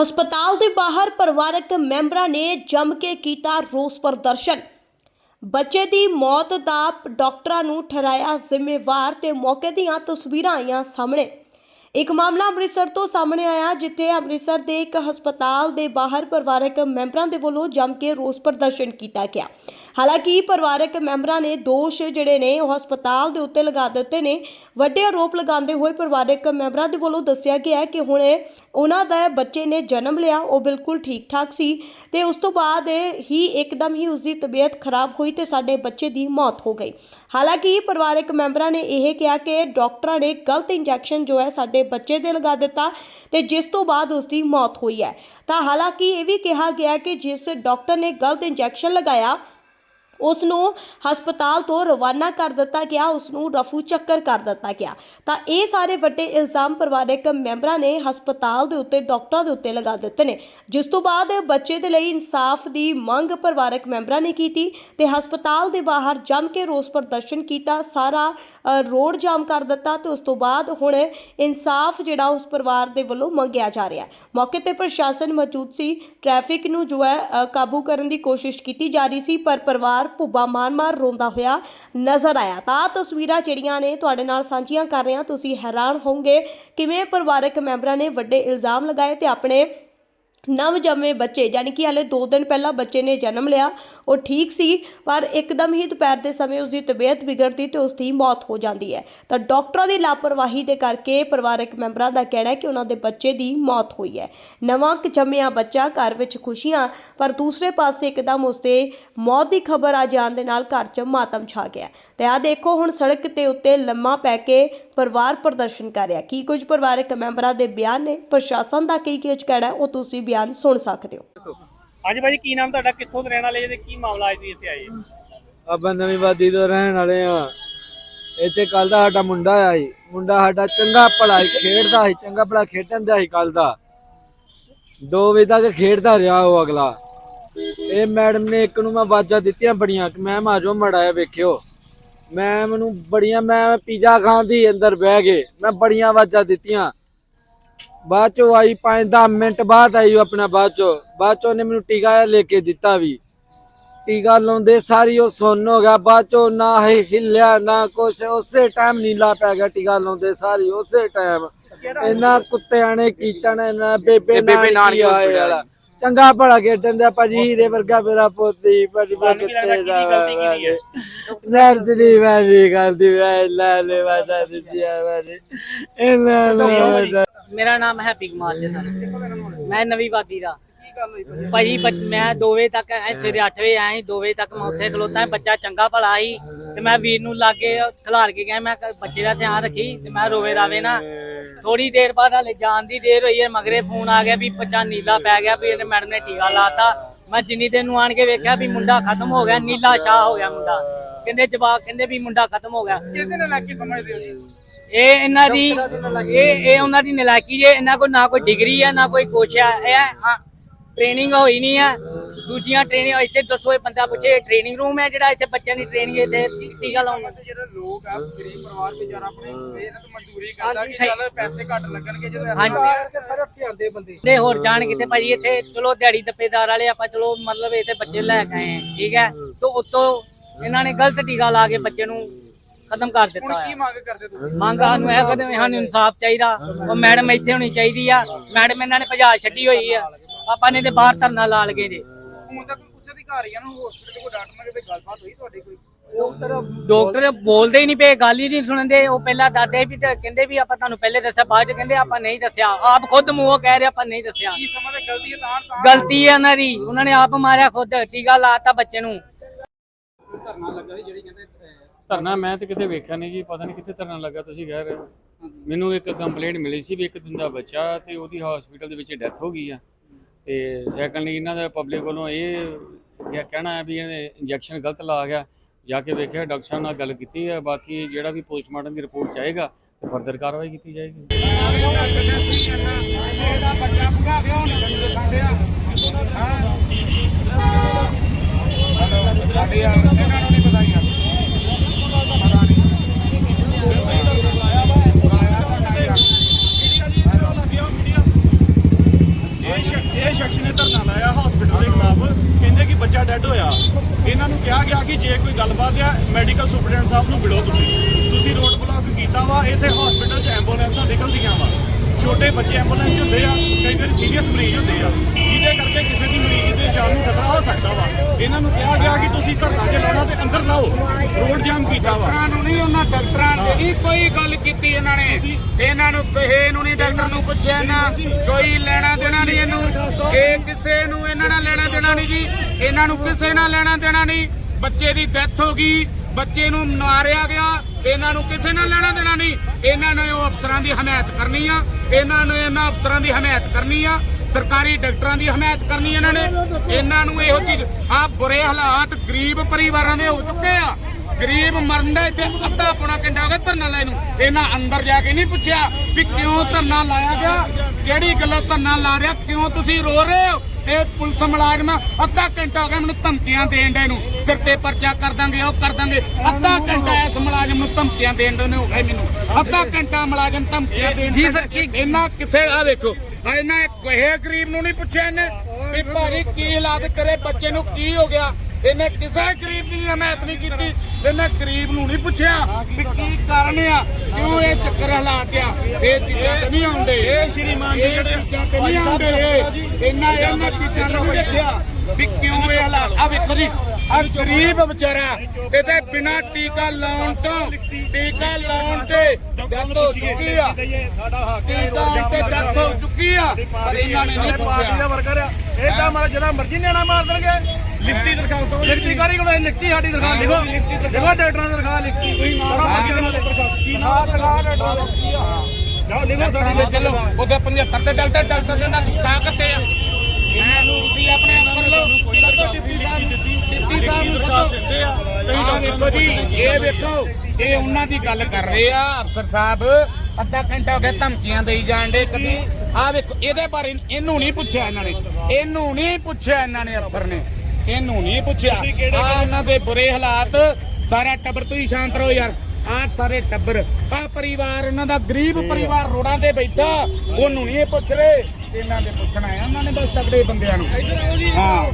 ਹਸਪਤਾਲ ਦੇ ਬਾਹਰ ਪਰਿਵਾਰਕ ਮੈਂਬਰਾਂ ਨੇ ਜੰਮ ਕੇ ਕੀਤਾ ਰੋਸ ਪ੍ਰਦਰਸ਼ਨ। ਬੱਚੇ ਦੀ ਮੌਤ ਦਾ ਡਾਕਟਰਾਂ ਨੂੰ ਠਹਿਰਾਇਆ ਜ਼ਿੰਮੇਵਾਰ ਤੇ ਮੌਕੇ ਦੀਆਂ ਤਸਵੀਰਾਂ ਆਈਆਂ ਸਾਹਮਣੇ। ਇੱਕ ਮਾਮਲਾ ਅੰਮ੍ਰਿਤਸਰ ਤੋਂ ਸਾਹਮਣੇ ਆਇਆ, ਜਿੱਥੇ ਅੰਮ੍ਰਿਤਸਰ ਦੇ ਇੱਕ ਹਸਪਤਾਲ ਦੇ ਬਾਹਰ ਪਰਿਵਾਰਕ ਮੈਂਬਰਾਂ ਦੇ ਵੱਲੋਂ ਜੰਮ ਕੇ ਰੋਸ ਪ੍ਰਦਰਸ਼ਨ ਕੀਤਾ ਗਿਆ। ਹਾਲਾਂਕਿ ਪਰਿਵਾਰਕ ਮੈਂਬਰਾਂ ਨੇ ਦੋਸ਼ ਜਿਹੜੇ ਨੇ, ਉਹ ਹਸਪਤਾਲ ਦੇ ਉੱਤੇ ਲਗਾ ਦਿੱਤੇ ਨੇ। ਵੱਡੇ ਆਰੋਪ ਲਗਾਉਂਦੇ ਹੋਏ ਪਰਿਵਾਰਕ ਮੈਂਬਰਾਂ ਦੇ ਵੱਲੋਂ ਦੱਸਿਆ ਗਿਆ ਕਿ ਹੁਣ ਉਹਨਾਂ ਦਾ ਬੱਚੇ ਨੇ ਜਨਮ ਲਿਆ, ਉਹ ਬਿਲਕੁਲ ਠੀਕ ਠਾਕ ਸੀ ਤੇ ਉਸ ਤੋਂ ਬਾਅਦ ਹੀ ਇੱਕਦਮ ਹੀ ਉਸ ਦੀ ਤਬੀਅਤ ਖਰਾਬ ਹੋਈ ਤੇ ਸਾਡੇ ਬੱਚੇ ਦੀ ਮੌਤ ਹੋ ਗਈ। ਹਾਲਾਂਕਿ ਪਰਿਵਾਰਕ ਮੈਂਬਰਾਂ ਨੇ ਇਹ ਕਿਹਾ ਕਿ ਡਾਕਟਰਾਂ ਨੇ ਗਲਤ ਇੰਜੈਕਸ਼ਨ ਜੋ ਹੈ ਸਾਡੇ ਬੱਚੇ ਤੇ ਲਗਾ ਦਿੱਤਾ ਤੇ ਜਿਸ ਤੋਂ ਬਾਅਦ ਉਸ ਦੀ ਮੌਤ ਹੋਈ ਹੈ। ਤਾਂ ਹਾਲਾਂਕਿ ਇਹ ਵੀ ਕਿਹਾ ਗਿਆ ਕਿ ਜਿਸ ਡਾਕਟਰ ਨੇ ਗਲਤ ਇੰਜੈਕਸ਼ਨ ਲਗਾਇਆ ਉਸ ਨੂੰ ਹਸਪਤਾਲ ਤੋਂ ਰਵਾਨਾ ਕਰ ਦਿੱਤਾ ਗਿਆ ਉਸ ਨੂੰ ਰਫੂ ਚੱਕਰ ਕਰ ਦਿੱਤਾ ਗਿਆ। ਤਾਂ ਇਹ ਸਾਰੇ ਵੱਡੇ ਇਲਜ਼ਾਮ ਪਰਿਵਾਰਕ ਮੈਂਬਰਾਂ ਨੇ ਹਸਪਤਾਲ ਦੇ ਉੱਤੇ, ਡਾਕਟਰਾਂ ਦੇ ਉੱਤੇ ਲਗਾ ਦਿੱਤੇ ਨੇ। ਜਿਸ ਤੋਂ ਬਾਅਦ ਬੱਚੇ ਦੇ ਲਈ ਇਨਸਾਫ ਦੀ ਮੰਗ ਪਰਿਵਾਰਕ ਮੈਂਬਰਾਂ ਨੇ ਕੀਤੀ ਤੇ ਹਸਪਤਾਲ ਦੇ ਬਾਹਰ ਜੰਮ ਕੇ ਰੋਸ ਪ੍ਰਦਰਸ਼ਨ ਕੀਤਾ, ਸਾਰਾ ਰੋਡ ਜਾਮ ਕਰ ਦਿੱਤਾ ਤੇ ਉਸ ਤੋਂ ਬਾਅਦ ਹੁਣ ਇਨਸਾਫ ਜਿਹੜਾ ਉਸ ਪਰਿਵਾਰ ਦੇ ਵੱਲੋਂ ਮੰਗਿਆ ਜਾ ਰਿਹਾ ਮੌਕੇ ਤੇ ਪ੍ਰਸ਼ਾਸਨ ਮੌਜੂਦ ਸੀ। ਟ੍ਰੈਫਿਕ ਨੂੰ ਜੋ ਹੈ ਕਾਬੂ ਕਰਨ ਦੀ ਕੋਸ਼ਿਸ਼ ਕੀਤੀ ਜਾ ਰਹੀ ਸੀ, ਪਰ ਪਰਿਵਾਰ ਭੁੱਬਾ ਮਾਰ-ਮਾਰ ਰੋਂਦਾ ਹੋਇਆ ਨਜ਼ਰ ਆਇਆ। ਤਾਂ ਆਹ ਤਸਵੀਰਾਂ ਜਿਹੜੀਆਂ ਨੇ ਤੁਹਾਡੇ ਨਾਲ ਸਾਂਝੀਆਂ ਕਰ ਰਹੇ ਹਾਂ। ਤੁਸੀਂ ਹੈਰਾਨ ਹੋਵੋਗੇ ਕਿਵੇਂ ਪਰਿਵਾਰਕ ਮੈਂਬਰਾਂ ਨੇ ਵੱਡੇ ਇਲਜ਼ਾਮ ਲਗਾਏ ਤੇ ਆਪਣੇ ਨਵ ਜੰਮੇ ਬੱਚੇ ਯਾਨੀ ਕਿ ਹਲੇ 2 ਦਿਨ ਪਹਿਲਾਂ ਬੱਚੇ ਨੇ ਜਨਮ ਲਿਆ, ਉਹ ਠੀਕ ਸੀ, ਪਰ ਇੱਕਦਮ ਹੀ ਦੁਪਹਿਰ ਦੇ ਸਮੇਂ ਉਸ ਦੀ ਤਬੀਅਤ ਵਿਗੜਦੀ ਤੇ ਉਸ ਦੀ ਮੌਤ ਹੋ ਜਾਂਦੀ ਹੈ। ਤਾਂ ਡਾਕਟਰਾਂ ਦੀ ਲਾਪਰਵਾਹੀ ਦੇ ਕਰਕੇ ਪਰਿਵਾਰਕ ਮੈਂਬਰਾਂ ਦਾ ਕਹਿਣਾ ਹੈ ਕਿ ਉਹਨਾਂ ਦੇ ਬੱਚੇ ਦੀ ਮੌਤ ਹੋਈ ਹੈ। ਨਵਾਂ ਕੁ ਜੰਮਿਆ ਬੱਚਾ ਘਰ ਵਿੱਚ ਖੁਸ਼ੀਆਂ, ਪਰ ਦੂਸਰੇ ਪਾਸੇ ਇੱਕਦਮ ਉਸ ਦੇ ਮੌਤ ਦੀ ਖਬਰ ਆ ਜਾਣ ਦੇ ਨਾਲ ਘਰ 'ਚ ਮਾਤਮ ਛਾ ਗਿਆ। ਤੇ ਆ ਦੇਖੋ ਹੁਣ ਸੜਕ ਤੇ ਉੱਤੇ ਲੰਮਾ ਪੈ ਕੇ ਪਰਿਵਾਰ ਪ੍ਰਦਰਸ਼ਨ ਕਰ ਰਿਹਾ। ਕੀ ਕੁਝ ਪਰਿਵਾਰਕ ਮੈਂਬਰਾਂ ਦੇ ਬਿਆਨ ਨੇ? ਪ੍ਰਸ਼ਾਸਨ ਦਾ ਕੀ ਕੁਝ ਕਹਿਣਾ ਹੈ, ਉਹ ਤੁਸੀਂ ਬਿਆਨ ਸੁਣ ਸਕਦੇ ਹੋ। ਹਾਂਜੀ ਭਾਜੀ ਕੀ ਨਾਮ ਤੁਹਾਡਾ? ਕਿੱਥੋਂ ਦੇ ਰਹਿਣ ਵਾਲੇ ਜੇ ਤੇ ਕੀ ਮਾਮਲਾ ਅੱਜ ਤੁਸੀਂ ਇੱਥੇ ਆਏ? ਜੀ? ਆਪਾਂ ਨਵੀਂ ਵਾਦੀ ਤੋਂ ਰਹਿਣ ਵਾਲੇ ਆ ਇੱਥੇ ਕੱਲ ਦਾ ਸਾਡਾ ਮੁੰਡਾ ਆਇਆ ਸੀ। ਮੁੰਡਾ ਸਾਡਾ ਚੰਗਾ ਭਲਾ ਸੀ, ਖੇਡਦਾ ਸੀ ਚੰਗਾ ਭਲਾ ਖੇਡਣ ਦਾ ਸੀ ਕੱਲ ਦਾ। 2 ਵਜੇ ਤੱਕ ਖੇਡਦਾ ਰਿਹਾ ਉਹ ਅਗਲਾ। ਇਹ ਮੈਡਮ ਨੇ ਇੱਕ ਨੂੰ ਮੈਂ ਆਵਾਜ਼ਾਂ ਦਿੱਤੀਆਂ ਬੜੀਆਂ। ਕਿ ਮੈਮ ਆ ਜਾਓ ਮੜਾ ਵੇਖਿਓ। ਮੈਂ ਮੈਨੂੰ ਬੜੀਆਂ ਮੈਂ ਪੀਜ਼ਾ ਖਾਂਦੀ ਅੰਦਰ ਬਹਿ ਕੇ ਮੈਂ ਬੜੀਆਂ ਆਵਾਜ਼ਾਂ ਦਿੱਤੀਆਂ। ਬਾਅਦ ਚੋਂ ਆਈ 5-10 ਮਿੰਟ ਬਾਅਦ ਆਈ ਉਹ ਆਪਣਾ ਬਾਅਦ ਚੋਂ। ਬਾਅਦ ਚੋਂ ਉਹਨੇ ਮੈਨੂੰ ਟੀਕਾ ਲੈ ਕੇ ਦਿੱਤਾ ਵੀ। ਟੀਕਾ ਲਾਉਂਦੇ ਸਾਰੀ ਉਹ ਸੁੰਨ ਹੋ ਗਿਆ। ਬਾਅਦ ਚੋਂ ਨਾ ਹੀ ਹਿੱਲਿਆ ਨਾ ਕੁਛ। ਉਸੇ ਟਾਈਮ ਨੀਲਾ ਪੈ ਗਿਆ ਟੀਕਾ ਲਾਉਂਦੇ ਸਾਰੀ ਉਸੇ ਟਾਈਮ ਇਹਨਾਂ ਕੁੱਤਿਆਂ ਨੇ ਕੀਤਾ ਨਾ ਇਹਨਾਂ ਬੇਬੇ ਨਾਨਕੀ ਵਾਲਾ। ਚੰਗਾ ਭਲਾ ਖੇਡਣ ਦਾ ਭਾਜੀ ਹੀਰੇ ਵਰਗਾ ਮੇਰਾ ਪੋਤੀ ਭਾਜੀ ਮੈਂ ਤੁਹਾਨੂੰ ਕੀ ਲੱਗਦਾ ਕਿੱਥੇ ਕਿਹਦੀ ਗਲਤੀ ਕਿਹਦੀ ਹੈ? ਨਰਸ ਦੀ ਗਲਤੀ ਲੈ ਲੈ ਵਾਦਾ ਦਿੱਤੀ ਆ ਵਾਰੀ ਇਹਨਾਂ ਨੇ ਮੇਰਾ ਨਾਮ ਹੈਪੀ ਕੁਮਾਰ ਜੀ ਸਰ ਮੈਂ ਨਵੀਂ ਵਾਦੀ ਦਾ। ਭਾਜੀ ਬੱਚ- ਮੈਂ 2 ਵਜੇ ਤੱਕ ਐ ਸਵੇਰੇ 8 ਵਜੇ ਆਇਆ ਸੀ 2 ਵਜੇ ਤੱਕ ਮੈਂ ਉੱਥੇ ਖਲੋਤਾ ਸੀ, ਬੱਚਾ ਚੰਗਾ ਭਲਾ ਸੀ। ਤੇ ਮੈਂ ਵੀਰ ਨੂੰ ਲਾਗੇ ਖਿਲਾਰ ਕੇ ਗਿਆ ਮੈਂ ਕਿਹਾ ਬੱਚੇ ਦਾ ਧਿਆਨ ਰੱਖੀ ਤੇ ਮੈਂ ਰੋਵੇ ਰਾਵੇ ਨਾ। ਥੋੜੀ ਦੇਰ ਬਾਅਦ ਹਲੇ ਜਾਣ ਦੀ ਦੇਰ ਹੋਈ ਹੈ ਮਗਰੇ ਫੋਨ ਆ ਗਿਆ ਵੀ ਬੱਚਾ ਨੀਲਾ ਪੈ ਗਿਆ ਵੀ ਇਹਨੇ ਮੈਡਮ ਨੇ ਟੀਕਾ ਲਾਤਾ ਮੈਂ ਜਿੰਨੀ ਦੇਰ ਨੂੰ ਆਣ ਕੇ ਵੇਖਿਆ ਵੀ ਮੁੰਡਾ ਖਤਮ ਹੋ ਗਿਆ ਨੀਲਾ ਸ਼ਾਹ ਹੋ ਗਿਆ ਮੁੰਡਾ। ਕਹਿੰਦੇ ਜਵਾਬ ਕਹਿੰਦੇ ਵੀ ਮੁੰਡਾ ਖਤਮ ਹੋ ਗਿਆ। ਕਿਹਦੇ ਨਾਲ ਲੱਗ ਕੇ ਸਮਝਦੇ ਹੋ ਜੀ? ਇਹ ਇਹਨਾਂ ਦੀ ਇਹ ਇਹ ਉਹਨਾਂ ਦੀ ਨਲਾਇਕੀ ਜੇ ਇਹਨਾਂ ਕੋਲ ਨਾ ਕੋਈ ਡਿਗਰੀ ਹੈ ਨਾ ਕੋਈ ਕੁਛ ਹੈ ਇਹ ਟ੍ਰੇਨਿੰਗ ਹੋਈ ਨਹੀਂ ਹੈ ਦੂਜੀਆਂ ਟ੍ਰੇਨਿੰਗ ਇੱਥੇ ਦੱਸੋ ਇਹ ਬੰਦਾ ਪੁੱਛੇ ਟ੍ਰੇਨਿੰਗ ਰੂਮ ਹੈ ਜਿਹੜਾ ਇੱਥੇ ਬੱਚਿਆਂ ਦੀ ਟ੍ਰੇਨਿੰਗ ਇੱਥੇ ਟੀਕਾ ਲਾਉਣ ਦਾ ਲੋਕ ਆ ਗਰੀਬ ਪਰਿਵਾਰ ਵਿਚਾਰਾ ਆਪਣੇ ਇਹਨਾਂ ਤੋਂ ਮਜ਼ਦੂਰੀ ਕਰਦਾ ਕਿ। ਚੱਲ ਪੈਸੇ ਘੱਟ ਲੱਗਣਗੇ ਜਦੋਂ ਹਾਂਜੀ। ਸਾਰੇ ਇੱਥੇ ਆਉਂਦੇ ਬੰਦੇ। ਤੇ ਹੋਰ ਜਾਣ ਕਿਤੇ ਭਾਜੀ ਇੱਥੇ ਚਲੋ ਦਿਹਾੜੀ ਦੱਪੇਦਾਰ ਵਾਲੇ ਆਪਾਂ ਚਲੋ ਮਤਲਬ ਇੱਥੇ ਬੱਚੇ ਲੈ ਕੇ ਆਏ ਹਾਂ ਠੀਕ ਹੈ? ਤੋਂ ਉਤੋਂ ਇਹਨਾਂ ਨੇ ਗਲਤ ਟੀਕਾ ਲਾ ਕੇ ਬੱਚੇ ਨੂੰ ਖਤਮ ਕਰ ਦਿੱਤਾ ਹੁਣ ਕੀ ਹੈ ਮੰਗ ਕਰਦੇ ਤੁਸੀਂ? ਮੰਗ ਸਾਨੂੰ ਇਹ ਕਦੇ ਸਾਨੂੰ ਇਨਸਾਫ ਚਾਹੀਦਾ। ਉਹ ਮੈਡਮ ਇੱਥੇ ਹੋਣੀ ਚਾਹੀਦੀ ਆ। ਮੈਡਮ ਇਹਨਾਂ ਨੇ ਭਜਾ ਛੱਡੀ ਹੋਈ ਆ। ਆਪਾਂ ਨੇ ਤੇ ਬਾਹਰ ਧਰਨਾ ਲਾ ਲਗੇ ਜੇ। ਹੁਣ ਤੱਕ ਉੱਚ ਅਧਿਕਾਰੀਆਂ ਨੂੰ ਹਸਪੀਟਲ ਕੋ ਡਾਕਟਰ ਨਾਲ ਕਿਤੇ ਗੱਲਬਾਤ ਹੋਈ ਤੁਹਾਡੀ ਕੋਈ? ਡਾਕਟਰ ਬੋਲਦੇ ਹੀ ਨਹੀਂ ਪਏ ਗੱਲ ਹੀ ਨਹੀਂ ਸੁਣਦੇ। ਉਹ ਪਹਿਲਾਂ ਦਾਦੇ ਵੀ ਤੇ ਕਹਿੰਦੇ ਵੀ ਆਪਾਂ ਤੁਹਾਨੂੰ ਪਹਿਲੇ ਦੱਸਿਆ ਬਾਅਦ ਚ ਕਹਿੰਦੇ ਆਪਾਂ ਨਹੀਂ ਦੱਸਿਆ। ਆਪ ਖੁਦ ਮੂੰਹੋਂ ਕਹਿ ਰਹੇ ਆਪਾਂ ਨਹੀਂ ਦੱਸਿਆ। ਕੀ ਸਮਝਦੇ ਗਲਤੀ ਹੈ ਤਾਂ ਤਾਂ ਗਲਤੀ ਹੈ ਉਹਨਾਂ ਦੀ। ਉਹਨਾਂ ਨੇ ਆਪ ਮਾਰਿਆ ਖੁਦ ਟੀਕਾ ਲਾਤਾ ਬੱਚੇ ਨੂੰ। ਧਰਨਾ ਲੱਗਾ ਸੀ ਜਿਹੜੀ ਕਹਿੰਦੇ ਧਰਨਾ ਮੈਂ ਤੇ ਕਿਤੇ ਵੇਖਿਆ ਨਹੀਂ ਜੀ ਪਤਾ ਨਹੀਂ ਕਿੱਥੇ ਧਰਨਾ ਲੱਗਾ ਤੁਸੀਂ ਕਹਿ ਰਹੇ ਹੋ। ਮੈਨੂੰ ਇੱਕ ਕੰਪਲੇਂਟ ਮਿਲੀ ਸੀ ਵੀ ਇੱਕ ਦਿਨ ਦਾ ਬੱਚਾ ਤੇ ਉਹਦੀ ਹਸਪੀਟਲ ਦੇ ਵਿੱਚ ਡੈਥ ਹੋ ਗਈ ਆ। ਤੇ ਸੈਕੰਡਲੀ ਇਹਨਾਂ ਦਾ ਪਬਲਿਕ ਵੱਲੋਂ ਇਹ ਕਿਹਾ ਕਹਿਣਾ ਹੈ ਵੀ ਇਹਨੇ ਇੰਜੈਕਸ਼ਨ ਗਲਤ ਲਾ ਗਿਆ। ਜਾ ਕੇ ਵੇਖਿਆ, ਡਾਕਟਰ ਸਾਹਿਬ ਨਾਲ ਗੱਲ ਕੀਤੀ ਹੈ, ਬਾਕੀ ਜਿਹੜਾ ਵੀ ਪੋਸਟਮਾਰਟਮ ਦੀ ਰਿਪੋਰਟ ਚਾਹੇਗਾ ਤੇ ਫਰਦਰ ਕਾਰਵਾਈ ਕੀਤੀ ਜਾਏਗੀ। ਕਿ ਜੇ ਕੋਈ ਗੱਲਬਾਤ ਆ ਮੈਡੀਕਲ ਸੁਪਰਡੈਂਟ ਸਾਹਿਬ ਨੂੰ ਮਿਲੋ ਤੁਸੀਂ। ਤੁਸੀਂ ਰੋਡ ਬਲੌਕ ਕੀਤਾ ਵਾ ਇੱਥੇ ਹਸਪੀਟਲ 'ਚ ਐਂਬੂਲੈਂਸਾਂ ਨਿਕਲਦੀਆਂ ਵਾ। ਛੋਟੇ ਬੱਚੇ ਐਂਬੂਲੈਂਸ 'ਚ ਹੁੰਦੇ ਆ ਕਈ ਵਾਰੀ ਸੀਰੀਅਸ ਮਰੀਜ਼ ਹੁੰਦੇ ਆ। ਜਿਹਦੇ ਕਰਕੇ ਕਿਸੇ ਦੀ ਮਰੀਜ਼ ਦੇ ਜਾਨ ਨੂੰ ਖਤਰਾ ਹੋ ਸਕਦਾ ਵਾ। ਇਹਨਾਂ ਨੂੰ ਕਿਹਾ ਗਿਆ ਕਿ ਤੁਸੀਂ ਧਰਨਾ 'ਚ ਲਾਉਣਾ ਤੇ ਅੰਦਰ ਲਾਓ। ਰੋਡ ਜਾਮ ਕੀਤਾ ਵਾ। ਡਾਕਟਰਾਂ ਨੂੰ ਨਹੀਂ ਉਹਨਾਂ ਡਾਕਟਰਾਂ ਨੇ ਨਹੀਂ ਕੋਈ ਗੱਲ ਕੀਤੀ ਇਹਨਾਂ ਨੇ। ਇਹਨਾਂ ਨੂੰ ਕਿਸੇ ਨੂੰ ਨਹੀਂ ਡਾਕਟਰ ਨੂੰ ਪੁੱਛਿਆ ਨਾ ਕੋਈ ਲੈਣਾ ਦੇਣਾ ਨਹੀਂ ਇਹਨੂੰ। ਇਹ ਕਿਸੇ ਨੂੰ ਇਹਨਾਂ ਨਾਲ ਲੈਣਾ ਦੇਣਾ ਨਹੀਂ ਜੀ। ਇਹਨਾਂ ਨੂੰ ਕਿਸੇ ਨਾਲ ਲੈਣਾ ਦੇਣਾ ਨਹੀਂ। ਬੱਚੇ ਦੀ ਡੈਥ ਹੋ ਗਈ, ਬੱਚੇ ਨੂੰ ਮਾਰਿਆ ਗਿਆ, ਇਹਨਾਂ ਨੂੰ ਕਿਸੇ ਨਾਲ ਲੈਣਾ ਦੇਣਾ ਨਹੀਂ। ਇਹਨਾਂ ਨੇ ਉਹ ਅਫਸਰਾਂ ਦੀ ਹਮਾਇਤ ਕਰਨੀ ਆ, ਇਹਨਾਂ ਨੇ ਇਹਨਾਂ ਅਫਸਰਾਂ ਦੀ ਹਮਾਇਤ ਕਰਨੀ ਆ, ਸਰਕਾਰੀ ਡਾਕਟਰਾਂ ਦੀ ਹਮਾਇਤ ਕਰਨੀ ਇਹਨਾਂ ਨੇ। ਇਹਨਾਂ ਨੂੰ ਇਹੋ ਚੀਜ਼, ਆ ਬੁਰੇ ਹਾਲਾਤ ਗਰੀਬ ਪਰਿਵਾਰਾਂ ਦੇ ਹੋ ਚੁੱਕੇ ਆ। ਗਰੀਬ ਮਰਨ ਦੇ ਇੱਥੇ ਅੱਧਾ ਪੌਣਾ ਘੰਟਾ ਹੋ ਗਿਆ ਧਰਨਾ ਲਾਏ ਨੂੰ। ਇਹਨਾਂ ਅੰਦਰ ਜਾ ਕੇ ਨਹੀਂ ਪੁੱਛਿਆ ਵੀ ਕਿਉਂ ਧਰਨਾ ਲਾਇਆ ਗਿਆ, ਕਿਹੜੀ ਗੱਲੋਂ ਧਰਨਾ ਲਾ ਰਿਹਾ, ਕਿਉਂ ਤੁਸੀਂ ਰੋ ਰਹੇ ਹੋ? ਇਹ ਪੁਲਿਸ ਮੁਲਾਜ਼ਮ ਅੱਧਾ ਘੰਟਾ ਹੋ ਗਿਆ ਮੈਨੂੰ ਧਮਕੀਆਂ ਦੇਣ ਦੇ ਨੂੰ। ਸਿਰ ਤੇ ਪਰਚਾ ਕਰ ਦਾਂਗੇ ਉਹ ਕਰ ਦਾਂਗੇ। ਅੱਧਾ ਘੰਟਾ ਇਸ ਮੁਲਾਜ਼ਮ ਨੂੰ ਧਮਕੀਆਂ ਦੇਣ ਦੇ ਨੂੰ ਹੋ ਗਏ ਮੈਨੂੰ। ਅੱਧਾ ਘੰਟਾ ਮੁਲਾਜ਼ਮ ਧਮਕੀਆਂ ਦੇਣ ਜੀ ਸਰ ਇਹਨਾਂ ਕਿਸੇ ਆ ਆ ਇਹਨਾਂ ਕੋਹੇ ਗਰੀਬ ਨੂੰ ਨਹੀਂ ਪੁੱਛਿਆ ਇਹਨੇ ਵੀ ਭਾਰੀ ਕੀ ਹਾਲਾਤ ਕਰੇ ਬੱਚੇ ਨੂੰ ਕੀ ਹੋ ਗਿਆ? ਇਹਨੇ ਕਿਸੇ ਗਰੀਬ ਦੀ ਹਮਾਇਤ ਨਹੀਂ ਕੀਤੀ ਇਹਨੇ ਗਰੀਬ ਨੂੰ ਨਹੀਂ ਪੁੱਛਿਆ ਵੀ ਕੀ ਕਾਰਨ ਆ ਕਿਉਂ ਇਹ ਚੱਕਰ ਹਾਲਾਤ ਆ। ਇਹ ਚੀਜ਼ਾਂ ਤੇ ਨਹੀਂ ਆਉਂਦੇ। ਇਹ ਸ਼੍ਰੀਮਾਨ ਜੀ ਜਿਹੜੇ ਚੀਜ਼ਾਂ ਤੇ ਨਹੀਂ ਆਉਂਦੇ। ਇਹ ਇਹਨਾਂ ਇਹਨਾਂ ਚੀਜ਼ਾਂ ਨੂੰ ਨਹੀਂ ਦੇਖਿਆ ਵੀ ਕਿਉਂ ਇਹ ਹਾਲਾਤ ਆ ਵੇਖੋ ਜੀ ਆ ਗਰੀਬ ਵਿਚਾਰਾ ਇਹਦੇ ਬਿਨਾ ਟੀਕਾ ਲਾਉਣ ਤੋਂ ਟੀਕਾ ਲਾਉਣ ਤੇ ਡੈਥ ਹੋ ਚੁੱਕੀ ਆ। ਟੀਕਾ ਤੇ ਡੈਥ ਹੋ ਚੁੱਕੀ ਆ ਪਰ ਇਹਨਾਂ ਨੇ ਨਹੀਂ ਪੁੱਛਿਆ। ਇਹ ਤਾਂ ਮਾਰਾ ਜਿਹੜਾ ਮਰਜ਼ੀ ਨਿਆਣਾ ਮਾਰ ਦੇਣਗੇ। ਲਿਖਤੀ ਦਰਖਾਸਤ ਹੋ ਲਿਖਤੀ ਕਾਰੀ ਕੋਲ? ਲਿਖਤੀ ਸਾਡੀ ਦਰਖਾਸਤ। ਲਿਖੋ ਲਿਖੋ ਡਾਕਟਰਾਂ ਦੀ ਦਰਖਾਸਤ ਲਿਖਤੀ। ਤੁਸੀਂ ਮਾਰੋ ਬੱਚੇ ਨੂੰ ਦਰਖਾਸਤ ਕੀ ਨਾਮ ਲਗਾ ਡਾਕਟਰਾਂ ਦਾ ਕੀ ਆ? ਜਾਓ ਲਿਖੋ ਦੇ ਚਲੋ। ਉਹਦੇ 75 ਦੇ ਡਾਕਟਰ ਡਾਕਟਰ ਦੇ ਨਾਲ ਸਟਾ ਕਰਤੇ ਆ। ਇਹਨਾਂ ਨੂੰ ਤੁਸੀਂ ਆਪਣੇ ਆਪ ਕਰ ਲਓ। ਲੱਦੋ ਡਿਪਟੀ ਸਾਹਿਬ ਡਿਪਟੀ ਸਾਹਿਬ ਨੂੰ ਸੱਦੋ ਦਿੰਦੇ ਆ। ਆਹ ਵੇਖੋ ਜੀ ਇਹ ਵੇਖੋ ਇਹ ਉਹਨਾਂ ਦੀ ਗੱਲ ਕਰ ਰਹੇ ਆ। ਅਫਸਰ ਸਾਹਿਬ ਅੱਧਾ ਘੰਟਾ ਹੋ ਗਿਆ ਧਮਕੀਆਂ ਦੇਈ ਜਾਣ ਦੇ ਕਦੀ ਵੇਖੋ ਇਹਦੇ ਬਾਰੇ ਇਹਨੂੰ ਨਹੀਂ ਪੁੱਛਿਆ ਇਹਨਾਂ ਨੇ। ਇਹਨੂੰ ਨਹੀਂ ਪੁੱਛਿਆ ਇਹਨਾਂ ਨੇ ਅਫਸਰ ਨੇ। ਇਹਨੂੰ ਨਹੀਂ ਪੁੱਛਿਆ। ਆ ਉਹਨਾਂ ਦੇ ਬੁਰੇ ਹਾਲਾਤ। ਸਾਰਾ ਟੱਬਰ ਤੁਸੀਂ ਸ਼ਾਂਤ ਰਹੋ ਯਾਰ। ਆਹ ਸਾਰੇ ਟੱਬਰ। ਆ ਪਰਿਵਾਰ ਇਹਨਾਂ ਦਾ ਗਰੀਬ ਪਰਿਵਾਰ ਰੋਡਾਂ ਤੇ ਬੈਠਾ। ਉਹਨੂੰ ਨਹੀਂ ਪੁੱਛ ਰਹੇ। ਇਹਨਾਂ ਦੇ ਪੁੱਛਣਾ ਹੈ ਉਹਨਾਂ ਨੇ ਬਸ ਤਗੜੇ ਬੰਦਿਆਂ ਨੂੰ। ਹਾਂ।